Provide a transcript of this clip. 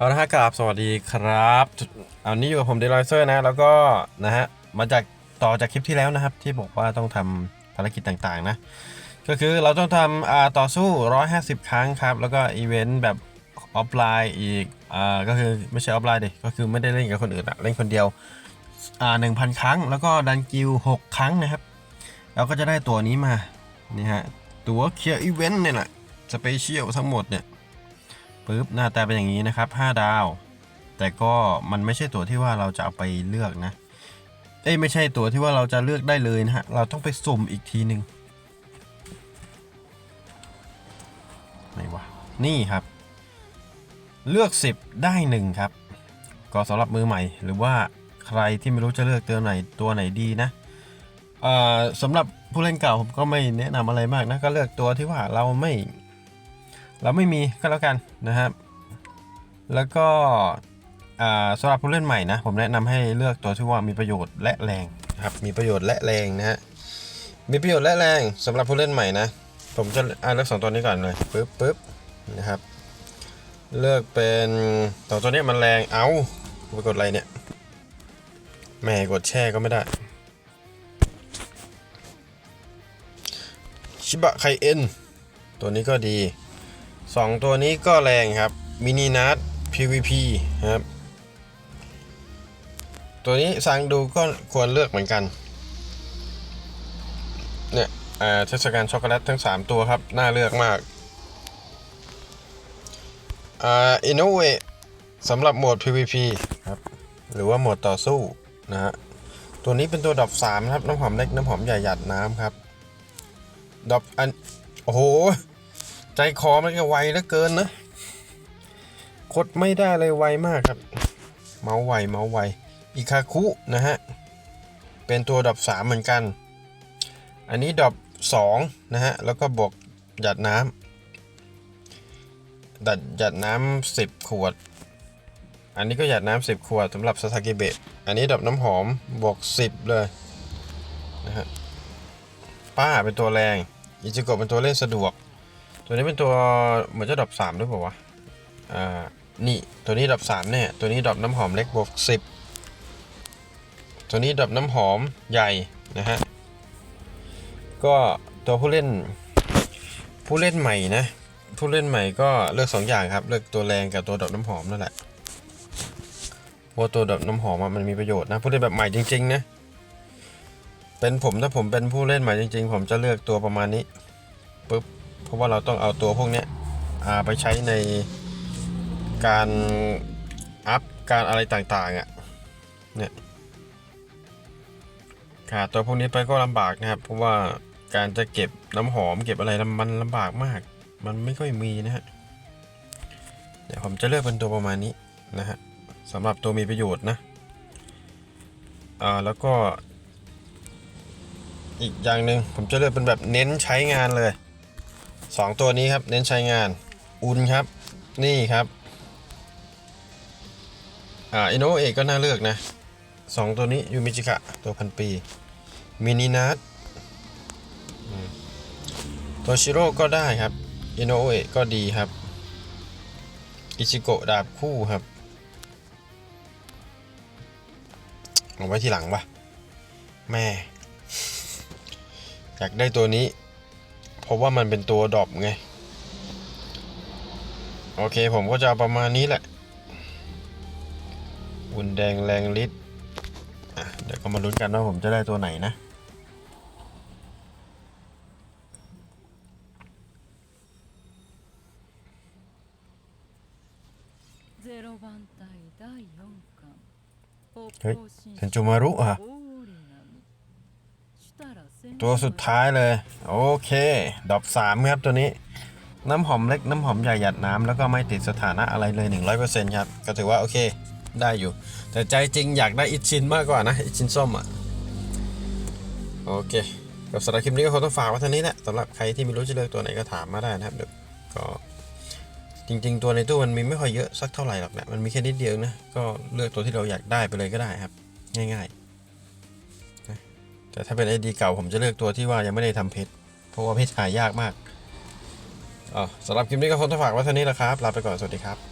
เอาละฮะกราบสวัสดีครับอันนี้อยู่กับผมเดลอยเซอร์นะ แล้วก็นะฮะมาจากต่อจากคลิปที่แล้วนะครับ ที่บอกว่าต้องทำภารกิจต่างๆนะ ก็คือเราต้องทำอ่าต่อสู้ 150 ครั้งครับ แล้วก็อีเวนต์แบบออฟไลน์อีกอ่าก็คือไม่ใช่ออฟไลน์ดิก็คือไม่ได้เล่นกับคนอื่นอะเล่นคนเดียวอ่า1,000ครั้ง แล้วก็ดันกิล6ครั้งนะครับเราก็จะได้ตัวนี้มานี่ฮะตัวเคลียร์อีเวนต์เนี่ยแหละสเปเชียลทั้งหมดเนี่ย ปึ๊บหน้าตาเป็นอย่างนี้นะครับ 5 ดาว แต่ก็มันไม่ใช่ตัวที่ว่าเราจะเอาไปเลือกนะ เอ้ยไม่ใช่ตัวที่ว่าเราจะเลือกได้เลยนะฮะ เราต้องไปสุ่มอีกทีหนึ่งไหนวะ นี่ครับ เลือก 10 ได้ 1 ครับ ก็สำหรับมือใหม่ หรือว่าใครที่ไม่รู้จะเลือกตัวไหนตัวไหนดีนะเอ่อสำหรับผู้เล่นเก่าผมก็ไม่แนะนำอะไรมากนะ ก็เลือกตัวที่ว่าเราไม่ เราไม่มีก็แล้วกันนะครับ แล้วก็อ่าสำหรับผู้เล่นใหม่นะ ผมแนะนำให้เลือกตัวที่ว่ามีประโยชน์และแรงครับมีประโยชน์และแรงนะฮะมีประโยชน์และแรงสำหรับผู้เล่นใหม่นะ ผมจะอ่าเลือกสองตัวนี้ก่อนเลยปึ๊บปึ๊บนะครับเลือกเป็นสองตัวนี้มันแรงเอาไปกดอะไรเนี่ยแหม่กดแช่ก็ไม่ได้ชิบะไคเอ็นตัวนี้ก็ดี สองตัวนี้ก็แรงครับมินินัท PVP ครับ ตัวนี้สั่งดูก็ควรเลือกเหมือนกัน เนี่ยเทศกาลช็อกโกแลตทั้ง 3 ตัวครับ น่าเลือกมากอินโนเวสำหรับโหมด PVP ครับ หรือว่าโหมดต่อสู้นะฮะ ตัวนี้เป็นตัวดอป3ครับ น้ำหอมเล็ก น้ำหอมใหญ่หยัดน้ำครับ ดอปอัน โอ้โห ใจคอมันก็ไวเหลือเกินนะกดไม่ได้เลยไวมากครับ เมาไวเมาไวอิคาคุนะฮะ เป็นตัวดอป3เหมือนกัน อันนี้ดอป2นะฮะ แล้วก็บวกหยัดน้ำดัดหยัดน้ำ10 ขวด อันนี้ก็หยัดน้ำ10 ขวดสำหรับซาซากิเบะ อันนี้ดอปน้ำหอมบวก 10 เลยนะฮะ ป้าเป็นตัวแรง อิจิโกะเป็นตัวเล่นสะดวก ตัวนี้เป็นตัวเหมือนจะดรอปสามด้วยเปล่าวะอ่านี่ตัวนี้ดรอปสามเนี่ยตัวนี้ดรอปน้ำหอมเล็กบวกสิบตัวนี้ดรอปน้ำหอมใหญ่นะฮะก็ตัวผู้เล่นผู้เล่นใหม่นะผู้เล่นใหม่ก็เลือกสองอย่างครับ เลือกตัวแรงกับตัวดรอปน้ำหอมนั่นแหละเพราตัวดรอปน้ำหอมมันมีประโยชน์นะผู้เล่นแบบใหม่จริงๆนะเป็นผมถ้าผมเป็นผู้เล่นใหม่จริง ๆ ผมจะเลือกตัวประมาณนี้ปุ๊บ เพราะว่าเราต้องเอาตัวพวกนี้ไปใช้ในการอัพการอะไรต่างๆอะ่ะเนี่ยขาดตัวพวกนี้ไปก็ลำบากนะครับ เพราะว่าการจะเก็บน้ำหอมเก็บอะไรมันลำบากมาก มันไม่ค่อยมีนะฮะเดี๋ยวผมจะเลือกเป็นตัวประมาณนี้นะฮะสำหรับตัวมีประโยชน์นะอ่าแล้วก็ อีกอย่างหนึ่งผมจะเลือกเป็นแบบเน้นใช้งานเลย สองตัวนี้ครับ เน้นใช้งานอุ่นครับ นี่ครับอ่าอินโนเอกก็น่าเลือกนะสองตัวนี้ยูมิจิกะตัวพันปีมินินัทตัวชิโร่ก็ได้ครับอินโนเอกก็ดีครับอิชิโกะดาบคู่ครับเอาไว้ทีหลังปะแม่ อยากได้ตัวนี้ เพราะว่ามันเป็นตัวดอปไง โอเคผมก็จะเอาประมาณนี้แหละวุ่นแดงแรงฤทธิ์เดี๋ยวก็มาลุ้นกันว่าผมจะได้ตัวไหนนะเฮ้ยเซนจูมารุอะ ตัวสุดท้ายเลย โอเค ดอปสามครับตัวนี้ น้ำหอมเล็กน้ำหอมใหญ่หยัดน้ำแล้วก็ไม่ติดสถานะอะไรเลย 100%ครับ ก็ถือว่าโอเคได้อยู่ แต่ใจจริงอยากได้อิชินมากกว่านะ อิชินส้มอะ โอเค กับสำหรับคลิปนี้ก็คงต้องฝากไว้เท่านี้แหละสำหรับใครที่ไม่รู้จะเลือกตัวไหนก็ถามมาได้นะครับเดี๋ยวก็จริง ๆ ตัวในตู้มันมีไม่ค่อยเยอะสักเท่าไหร่หรอกนะมันมีแค่นิดเดียวนะก็เลือกตัวที่เราอยากได้ไปเลยก็ได้ครับ ง่าย ๆ แต่ถ้าเป็นไอดีเก่าผมจะเลือกตัวที่ว่ายังไม่ได้ทำเพชรเพราะว่าเพชรหายากมากอ๋อสำหรับคลิปนี้ก็คงต้องฝากไว้เท่านี้แหละครับลาไปก่อนสวัสดีครับ